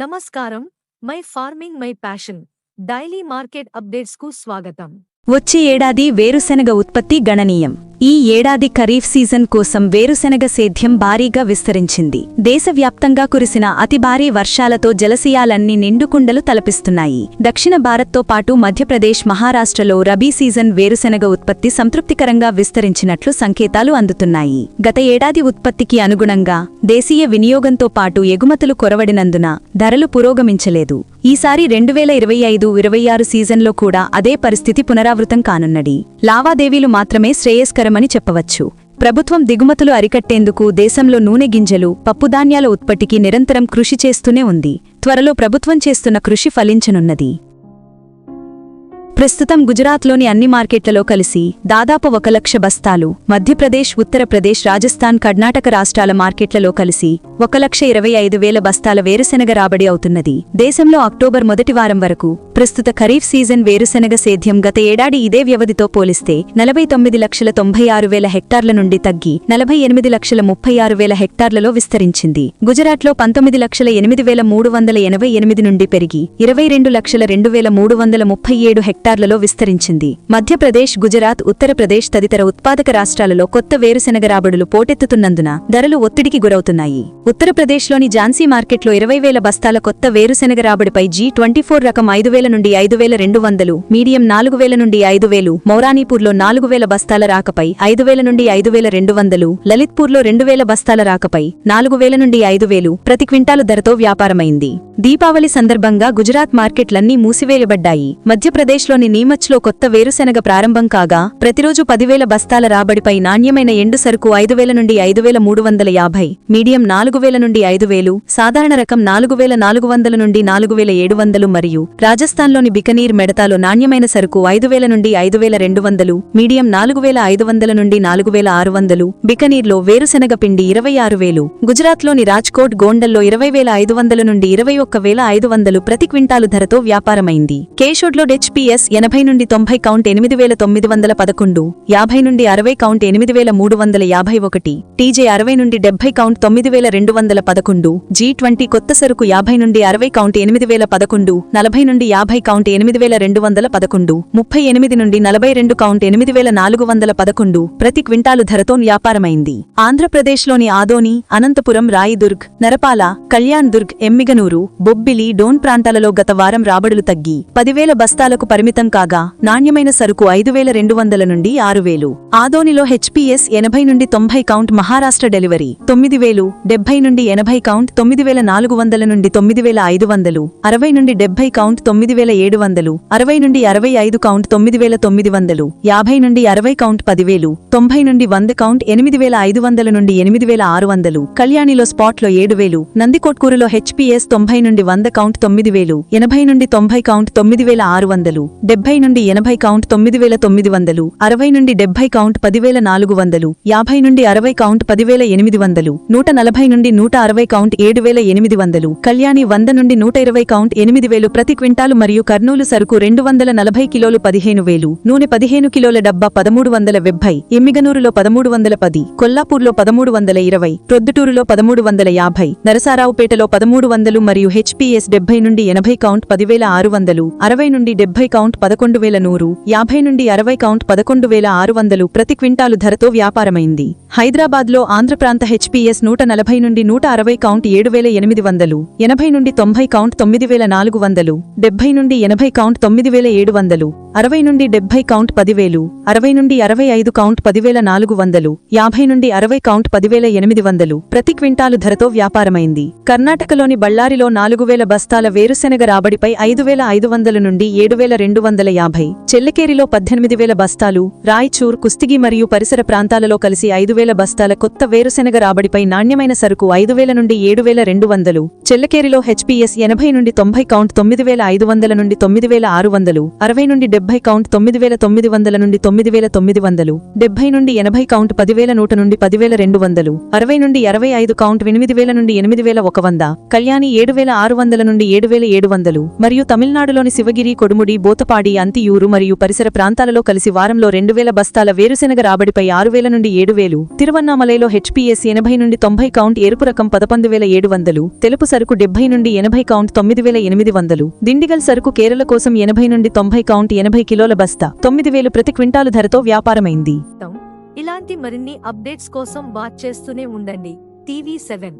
నమస్కారం. My farming my passion. Daily market అప్డేట్స్కు స్వాగతం. వచ్చే ఏడాది వేరుశెనగ ఉత్పత్తి గణనీయం. ఈ ఏడాది ఖరీఫ్ సీజన్ కోసం వేరుశెనగ సేద్యం భారీగా విస్తరించింది. దేశవ్యాప్తంగా కురిసిన అతి భారీ వర్షాలతో జలశయాలన్నీ నిండుకుండలు తలపిస్తున్నాయి. దక్షిణ భారత్తో పాటు మధ్యప్రదేశ్ మహారాష్ట్రలో రబీ సీజన్ వేరుశెనగ ఉత్పత్తి సంతృప్తికరంగా విస్తరించినట్లు సంకేతాలు అందుతున్నాయి. గత ఏడాది ఉత్పత్తికి అనుగుణంగా దేశీయ వినియోగంతో పాటు ఎగుమతులు కొరవడినందున ధరలు పురోగమించలేదు. ఈసారి రెండు వేల ఇరవై ఐదు ఇరవై ఆరు సీజన్లో కూడా అదే పరిస్థితి పునరావృతం కానున్నది. లావాదేవీలు మాత్రమే శ్రేయస్కరమని చెప్పవచ్చు. ప్రభుత్వం దిగుమతులు అరికట్టేందుకు దేశంలో నూనె గింజలు పప్పుధాన్యాల ఉత్పత్తికి నిరంతరం కృషి చేస్తూనే ఉంది. త్వరలో ప్రభుత్వం చేస్తున్న కృషి ఫలించనున్నది. ప్రస్తుతం గుజరాత్లోని అన్ని మార్కెట్లలో కలిసి దాదాపు ఒక లక్ష బస్తాలు మధ్యప్రదేశ్ ఉత్తరప్రదేశ్ రాజస్థాన్ కర్ణాటక రాష్ట్రాల మార్కెట్లలో కలిసి ఒక లక్ష ఇరవై ఐదు వేల బస్తాల వేరుశెనగ రాబడి అవుతున్నది. దేశంలో అక్టోబర్ మొదటి వారం వరకు ప్రస్తుత ఖరీఫ్ సీజన్ వేరుశెనగ సేద్యం గత ఏడాది ఇదే వ్యవధితో పోలిస్తే నలభై తొమ్మిది లక్షల తొంభై ఆరు వేల హెక్టార్ల నుండి తగ్గి నలభై ఎనిమిది లక్షల ముప్పై ఆరు వేల హెక్టార్లలో విస్తరించింది. గుజరాత్లో పంతొమ్మిది లక్షల ఎనిమిది వేల మూడు వందల ఎనభై ఎనిమిది నుండి పెరిగి ఇరవై రెండు లక్షల రెండు వేల మూడు వందల ముప్పై ఏడు హెక్టార్ హెక్టార్లలో విస్తరించింది. మధ్యప్రదేశ్ గుజరాత్ ఉత్తరప్రదేశ్ తదితర ఉత్పాదక రాష్ట్రాలలో కొత్త వేరుశెనగ రాబడులు పోటెత్తుతున్నందున ధరలు ఒత్తిడికి గురవుతున్నాయి. ఉత్తరప్రదేశ్లోని ఝాన్సీ మార్కెట్లో ఇరవై వేల బస్తాల కొత్త వేరుశెనగ రాబడిపై జీ ట్వంటీ ఫోర్ రకం ఐదు వేల నుండి ఐదు వేల రెండు వందలు మీడియం నాలుగు వేల నుండి ఐదు వేలు మౌరానీపూర్లో నాలుగు వేల బస్తాల రాకపై ఐదు వేల నుండి ఐదు వేల రెండు వందలు లలిత్పూర్లో రెండు వేల బస్తాల రాకపై నాలుగు వేల నుండి ఐదు వేలు ప్రతి క్వింటాలు ధరతో వ్యాపారమైంది. దీపావళి సందర్భంగా గుజరాత్ మార్కెట్లన్నీ మూసివేయబడ్డాయి. మధ్యప్రదేశ్లో మధ్యప్రదేశ్లోని నీమచ్లో కొత్త వేరుశెనగ ప్రారంభం కాగా ప్రతిరోజు పదివేల బస్తాల రాబడిపై నాణ్యమైన ఎండు సరుకు ఐదు వేల నుండి ఐదు వేల మూడు వందల యాభై మీడియం నాలుగు వేల నుండి ఐదు వేలు సాధారణ రకం నాలుగు వేల నాలుగు వందల నుండి నాలుగు వేల ఏడు వందలు మరియు రాజస్థాన్లోని బికనీర్ మెడతాలో నాణ్యమైన సరుకు ఐదు వేల నుండి ఐదు వేల రెండు వందలు మీడియం నాలుగు వేల ఐదు వందల నుండి నాలుగు వేల ఆరు వందలు బికనీర్లో వేరుశెనగ పిండి ఇరవై ఆరు వేలు గుజరాత్లోని రాజ్కోట్ గోండల్లో ఇరవై వేల ఐదు వందల నుండి ఇరవై ఒక్క వేల ఐదు వందలు ప్రతి క్వింటాలు ధరతో వ్యాపారమైంది. కేషోడ్లో హెచ్పీఎస్ ఎనభై నుండి తొంభై కౌంట్ ఎనిమిది వేల తొమ్మిది వందల పదకొండు యాభై నుండి అరవై కౌంట్ ఎనిమిది వేల మూడు వందల యాభై ఒకటి టీజే అరవై నుండి డెబ్బై కౌంట్ తొమ్మిది వేల రెండు వందల పదకొండు జీ ట్వంటీ కొత్త సరుకు యాభై నుండి అరవై కౌంట్ ఎనిమిది వేల పదకొండు నలభై నుండి యాభై కౌంట్ ఎనిమిది వేల రెండు వందల పదకొండు ముప్పై ఎనిమిది నుండి నలభై రెండు కౌంట్ ఎనిమిది వేల నాలుగు వందల పదకొండు ప్రతి క్వింటాలు ధరతో వ్యాపారమైంది. ఆంధ్రప్రదేశ్లోని ఆదోని అనంతపురం రాయిదుర్గ్ నరపాల కళ్యాణ్ దుర్గ్ ఎమ్మిగనూరు బొబ్బిలి డోన్ ప్రాంతాలలో గత వారం రాబడులు తగ్గి పదివేల బస్తాలకు పరిమితం కాగా నాణ్యమైన సరుకు ఐదు వేల రెండు వందల నుండి ఆరు వేలు. ఆదోనిలో హెచ్పీఎస్ ఎనభై నుండి తొంభై కౌంట్ మహారాష్ట్ర డెలివరీ తొమ్మిది వేలు డెబ్బై నుండి ఎనభై కౌంట్ తొమ్మిది వేల నాలుగు వందల నుండి తొమ్మిది వేల ఐదు వందలు అరవై నుండి డెబ్బై కౌంట్ తొమ్మిది వేల ఏడు వందలు అరవై నుండి అరవై ఐదు కౌంట్ తొమ్మిది వేల తొమ్మిది వందలు యాభై నుండి అరవై కౌంట్ పదివేలు తొంభై నుండి వంద కౌంట్ ఎనిమిది వేల ఐదు వందల నుండి ఎనిమిది వేల ఆరు వందలు కళ్యాణిలో స్పాట్లో ఏడు వేలు నందికోట్కూరులో హెచ్పీఎస్ తొంభై నుండి వంద కౌంట్ తొమ్మిది వేలు ఎనభై నుండి తొంభై కౌంట్ తొమ్మిది వేల ఆరు వందలు డెబ్బై నుండి ఎనభై కౌంట్ తొమ్మిది వేల తొమ్మిది వందలు అరవై నుండి డెబ్బై కౌంట్ పదివేల నాలుగు వందలు యాభై నుండి అరవై కౌంట్ పదివేల ఎనిమిది వందలు నూట నలభై నుండి నూట అరవై కౌంట్ ఏడు వేల ఎనిమిది వందలు కళ్యాణి వంద నుండి నూట ఇరవై కౌంట్ ఎనిమిది వేలు ప్రతి క్వింటాలు మరియు కర్నూలు సరుకు రెండు వందల నలభై కిలోలు పదిహేను వేలు నూనె పదిహేను కిలోల డబ్బా పదమూడు వందల వెబ్బై ఎమ్మిగనూరులో పదమూడు వందల పది కొల్లాపూర్లో పదమూడు వందల ఇరవై ప్రొద్దుటూరులో పదమూడు వందల యాభై నరసారావుపేటలో పదమూడు వందలు మరియు హెచ్పీఎస్ డెబ్బై నుండి ఎనభై కౌంట్ పదివేల ఆరు వందలు అరవై నుండి డెబ్బై కౌంట్ పదకొండు వేల నూరు యాభై నుండి అరవై కౌంట్ పదకొండు వేల ఆరు వందలు ప్రతి క్వింటాలు ధరతో వ్యాపారమైంది. హైదరాబాద్లో ఆంధ్రప్రాంత హెచ్పీఎస్ నూట నలభై నుండి నూట అరవై కౌంట్ ఏడు వేల ఎనిమిది వందలు ఎనభై నుండి తొంభై కౌంట్ తొమ్మిది వేల నాలుగు వందలు డెబ్బై నుండి ఎనభై కౌంట్ తొమ్మిది వేల ఏడు వందలు అరవై నుండి డెబ్బై కౌంట్ పదివేలు అరవై నుండి అరవై ఐదు కౌంట్ పదివేల నాలుగు వందలు యాభై నుండి అరవై కౌంట్ పదివేల ఎనిమిది వందలు ప్రతి క్వింటాలు ధరతో వ్యాపారమైంది. కర్ణాటకలోని బళ్ళారిలో నాలుగు వేల బస్తాల వేరుశెనగ రాబడిపై ఐదు వేల ఐదు వందల నుండి ఏడు వేల రెండు వందల యాభై చెల్లకేరిలో పద్దెనిమిది వేల బస్తాలు రాయచూర్ కుస్తిగి మరియు పరిసర ప్రాంతాలలో కలిసి ఐదు వేల బస్తాల కొత్త వేరుశెనగ రాబడిపై నాణ్యమైన సరుకు ఐదు వేల నుండి ఏడు వేల రెండు వందలు చెల్లకేరిలో హెచ్పీఎస్ ఎనభై నుండి తొంభై కౌంట్ తొమ్మిది వేల ఐదు వందల నుండి తొమ్మిది వేల ఆరు వందలు అరవై నుండి డెబ్బై కౌంట్ తొమ్మిది వేల తొమ్మిది వందల నుండి తొమ్మిది వేల తొమ్మిది వందలు డెబ్బై నుండి ఎనభై కౌంట్ పదివేల నూట నుండి పదివేల రెండు వందలు అరవై నుండి అరవై ఐదు కౌంట్ ఎనిమిది వేల నుండి ఎనిమిది వేల ఒక వంద కళ్యాణి ఏడు వేల ఆరు వందల నుండి ఏడు వేల ఏడు వందలు మరియు తమిళనాడులోని శివగిరి కొడుముడి బోతపాడి అంతియూరు మరియు పరిసర ప్రాంతాలలో కలిసి వారంలో రెండు వేల బస్తాల వేరుశెనగ రాబడిపై ఆరు వేల నుండి ఏడు వేలు తిరువన్నామలైలో హెచ్పీఎస్ ఎనభై నుండి తొంభై కౌంట్ ఎరుపు రకం పదకొండు వేల ఏడు వందలు తెలుపు సరుకు డెబ్బై నుండి ఎనభై కౌంట్ తొమ్మిది వేల ఎనిమిది వందలు దిండిగల్ సరుకు కేరళ కోసం ఎనభై నుండి తొంభై కౌంట్ ఎనభై కిలోల బస్తా. తొమ్మిది వేలు ప్రతి క్వింటాలు ధరతో వ్యాపారమైంది. ఇలాంటి మరిన్ని అప్డేట్స్ కోసం వాచ్ చేస్తూనే ఉండండి. TV seven.